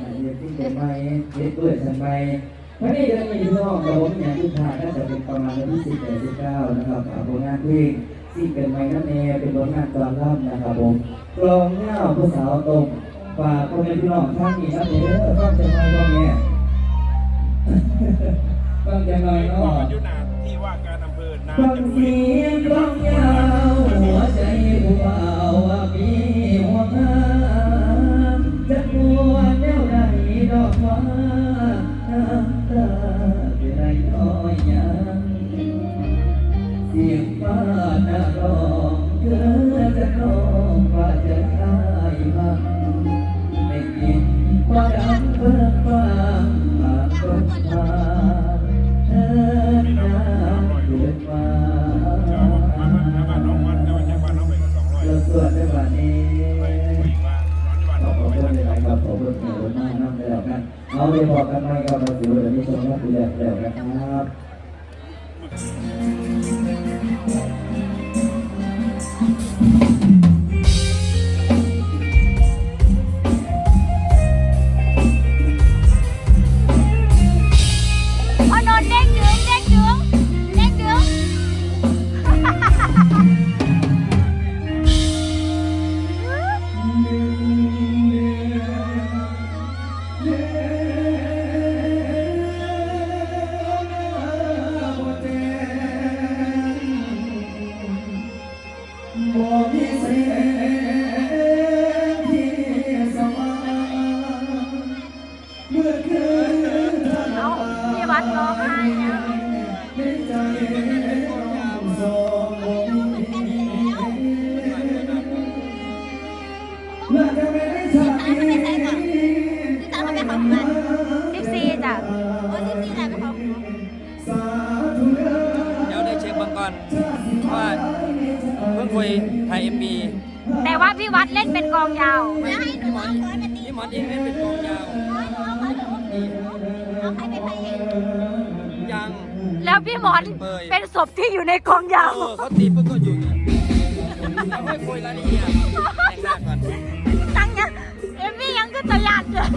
แกรมที่เป็นอันเดียวที่เกิดใหม่เด็กเปิดทันใหม่พระนี้เดือนนี้พี่น้องกับผมอย่างที่ผ่านน่าจะเป็นประมาณวันที่สิบแปดสิบเก้านะครับเอาผลงานเพลงที่เกิดใหม่นั่นเองเป็นผลงานตอนรับนะครับผมกลองเงาผู้สาวตรงฝากพ่อแม่พี่น้องท่านนี้นะเด้อฟังจะหน่อยบ้างเนี่ยฟังจะหน่อยเนาะยุนาที่ว่าการอำเภอนาฟังจังหวัดเสีย เอาไปบอกกันไหมครับเราสิวันนี้ชมรับดูแลแล้วนะครับ เมื่อคืนเธอ เอาพี่วัดร้องไห้นะ ในใจต้องสองเมื่อจะไม่ได้ชาติ พี่ตาเขาไปของมันสิบสี่จ้ะโอ้สิบสี่แหละไปของ สาธุเด้อ เดี๋ยวได้เช็คเบางก่อนว่าเพิ่งคุยไทยเอ็มบี แต่ว่าพี่วัดเล่นเป็นกองยาว ไม่พี่หมอนพี่หมอนเองเล่นเป็นกองยาว ยัง แล้วพี่หมอนเป็นศพที่อยู่ในกองยาวเออเขาตีปุ๊บก็อยู่นี่เราค่อยคุยรายละเอียดแต่งหน้าก่อน ตั้งยังเอมมี่ยังก็จะยันเลย